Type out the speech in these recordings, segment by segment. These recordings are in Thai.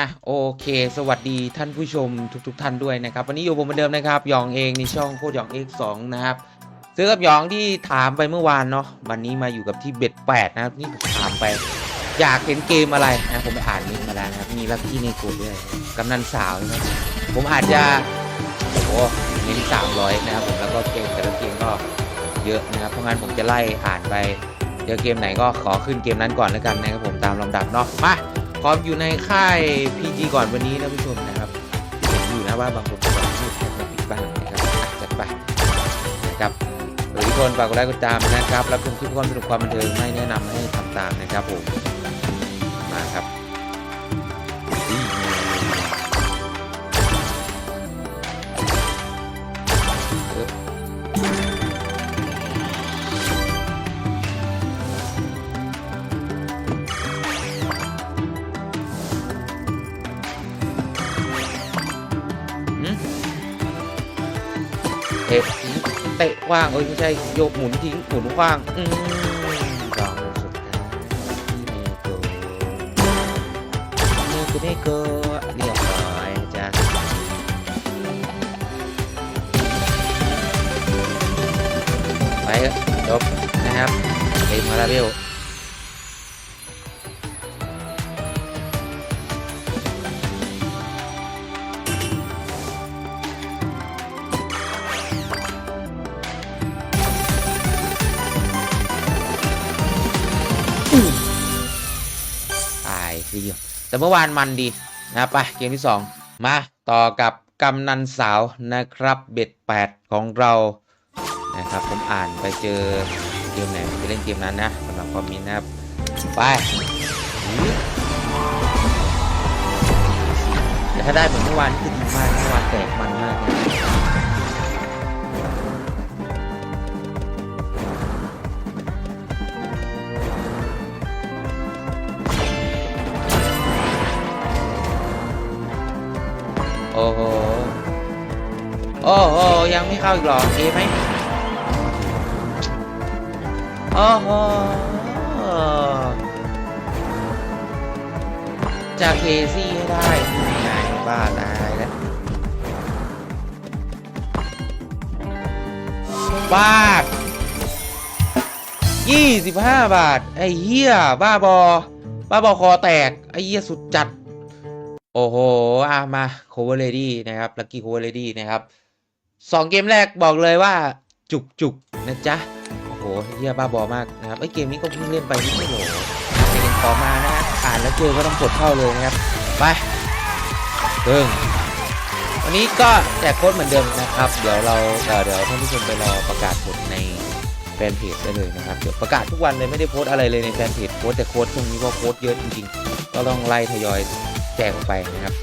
อะโอเค สวัสดีท่านผู้ชมทุกๆท่านด้วยนะครับ วันนี้อยู่ผมเหมือนเดิมนะครับหยองเองในช่องโคตรหยอง X2 นะครับซื้อกับหยองที่ถามไปเมื่อวานเนาะวันนี้มาอยู่กับที่เบ็ดแปดนะครับนี่ผมถามไป อยากเห็นเกมอะไรนะผมไปอ่านลิงก์มาแล้วนะครับมีลักกี้ในโกดด้วยกำนันสาวนะครับผมอาจจะโอ้โหเน้นสามร้อยนะครับผมแล้วก็เกมแต่ละเกมก็เยอะนะครับเพราะงั้นผมจะไล่อ่านไปเจอเกมไหนก็ขอขึ้นเกมนั้นก่อนแล้วกันนะครับผมตามลำดับเนาะมา กอบอยู่ในค่าย PG ก่อนวันนี้นะผู้ชมนะครับเห็นอยู่นะว่าบางคนจะชื่อแค่ปิดบ้างนะครับอะจัดไปนะครับหรือทุกคนฝากกดไลค์กดติดตามนะครับรับชมคลิปความสนุกความบันเทิงไม่แนะนำให้ทำตามนะครับผม เตะทิ้งเตะกว้างเอ้ยไม่ใช่โยกหมุนทิ้งหมุนกว้างอืมลองสุดท้ายที่เมโกนี่คือนี่ก็เรียบร้อยนะจ๊ะไปเถอะจบนะครับเกมมาราเบล แต่เมื่อวานมันดีนะไปเกมที่ 2 มาต่อกับกำนันสาวนะครับเบ็ด8 ของเรานะครับผมอ่านไปเจอเกมไหนไปเล่นเกมนั้นนะสำหรับคอมมินนะครับไปแต่ถ้าได้เหมือนเมื่อวานคือดีมากเมื่อวาน อ้โหยังไม่เข้าอีกหรอเอไหมโอ้โหจากเคซี่ให้ได้ไงบ้าตายแล้วบาทยี่สิบห้าบาท ไอ้เหี้ย บ้าบอ บ้าบอคอแตก ไอ้เหี้ยสุดจัด โอ้โห อะ มา cover ready นะครับ lucky cover ready นะครับ สองเกมแรกบอกเลยว่าจุกจุกๆนะจ๊ะ โอ้โหเฮียบ้าบอมากนะครับไอ้เกมนี้ก็เพิ่งเล่นไปไม่ใช่เหรอเกมต่อมานะอ่านแล้วเจอก็ต้องกดเข้าเลยนะครับ ไปเบิ่งวันนี้ก็แจกโค้ดเหมือนเดิมนะครับ เดี๋ยวเราเอ่อเดี๋ยวท่านผู้ชมไปรอประกาศผลในแฟนเพจได้เลยนะครับ เดี๋ยวประกาศทุกวันเลยไม่ได้โพสอะไรเลยในแฟนเพจโพสแต่โค้ดช่วงนี้เพราะโค้ดเยอะจริงๆ ก็ต้องไล่ทยอยแจกออกไปนะครับ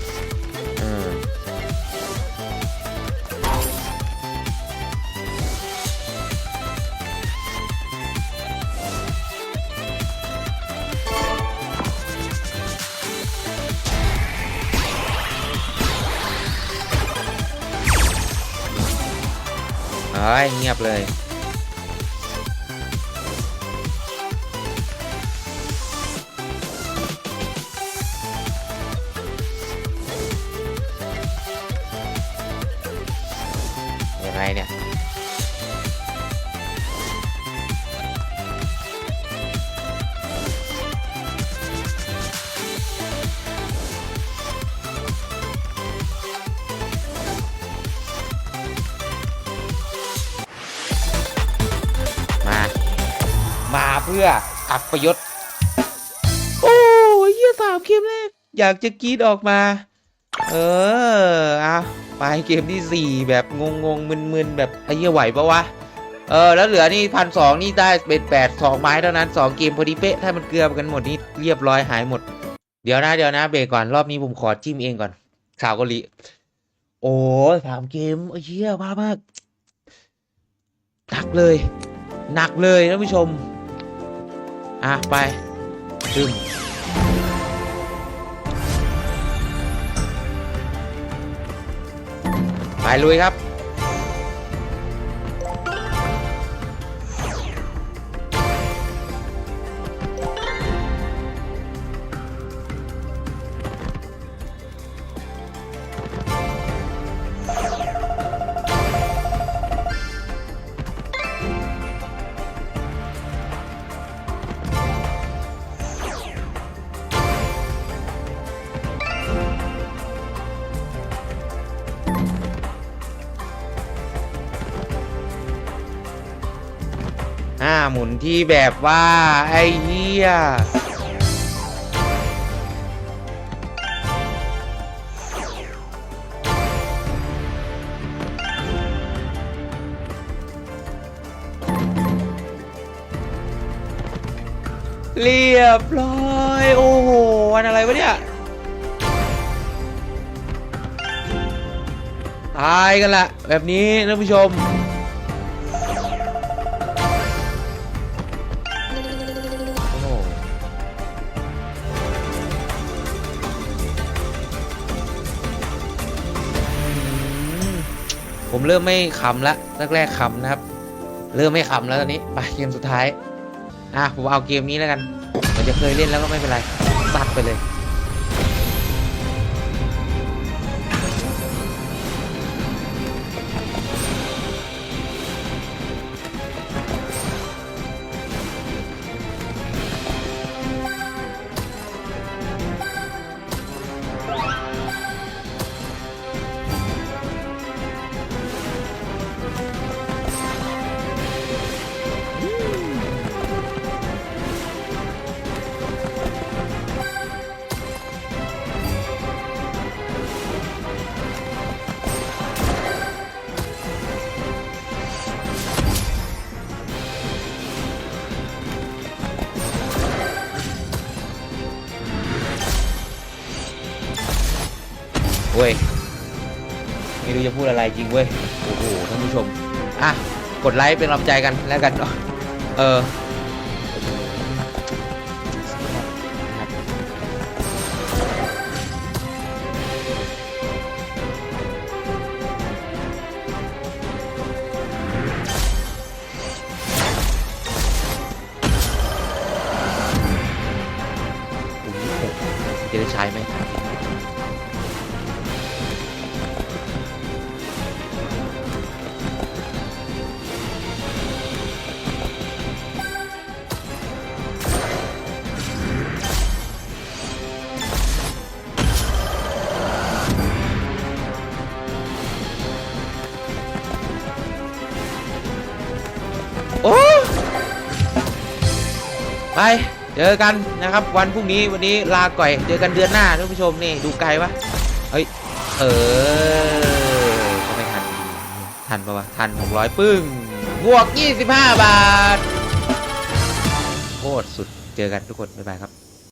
เอ้ยเงียบเลย เพื่ออัปยศโอ้ยเยี่ยสามเกมแรกอยากจะกรีดออกมา เออเอาไปเกมที่สี่แบบงงงๆมึนๆ แบบไอ้เหี้ยไหวปะวะ เออ แล้วเหลือนี่พันสองนี่ได้เป็นแปดสองไม้เท่านั้นสองเกมพอดีเป๊ะ ถ้ามันเกลือกันหมดนี่เรียบร้อยหายหมด เดี๋ยวนะเดี๋ยวนะเบรกก่อน รอบนี้ผมขอจิ้มเองก่อนสาวเกาหลีโอ้สามเกมไอ้เหี้ยบ้ามากหนักเลยหนักเลยท่านผู้ชม อะ ไปซึมไปลุยครับ อ่าหมุนที่แบบว่า ไอ้เหี้ยเรียบร้อย โอ้โห วันอะไรวะเนี่ย ตายกันละ แบบนี้ท่านผู้ชม ผมเริ่มไม่ขำละแรกๆขำนะครับ เริ่มไม่ขำแล้วตอนนี้ไปเกมสุดท้ายอะผมเอาเกมนี้แล้วกันมันจะเคยเล่นแล้วก็ไม่เป็นไรซัดไปเลย เว้ยไม่รู้จะพูดอะไรจริงเว้ยโอ้โหท่านผู้ชมอะกดไลค์เป็นกำลังใจกันแล้วกันเนาะเออโอ้โหจะได้ใช้ไหม ไปเจอกันนะครับ วันพรุ่งนี้วันนี้ลาก่อย เจอกันเดือนหน้าท่านผู้ชมนี่ดูไกลปะเฮ้ยเออก็ไม่ทันทันปะวะทันหกร้อยปึ้งบวก 25 บาทโคตรสุดเจอกันทุกคนบ๊ายบายครับ